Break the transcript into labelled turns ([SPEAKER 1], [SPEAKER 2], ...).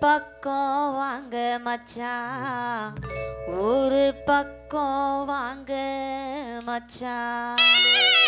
[SPEAKER 1] பக்கம் வாங்க மச்சான் ஒரு பக்கம் வாங்க மச்சான்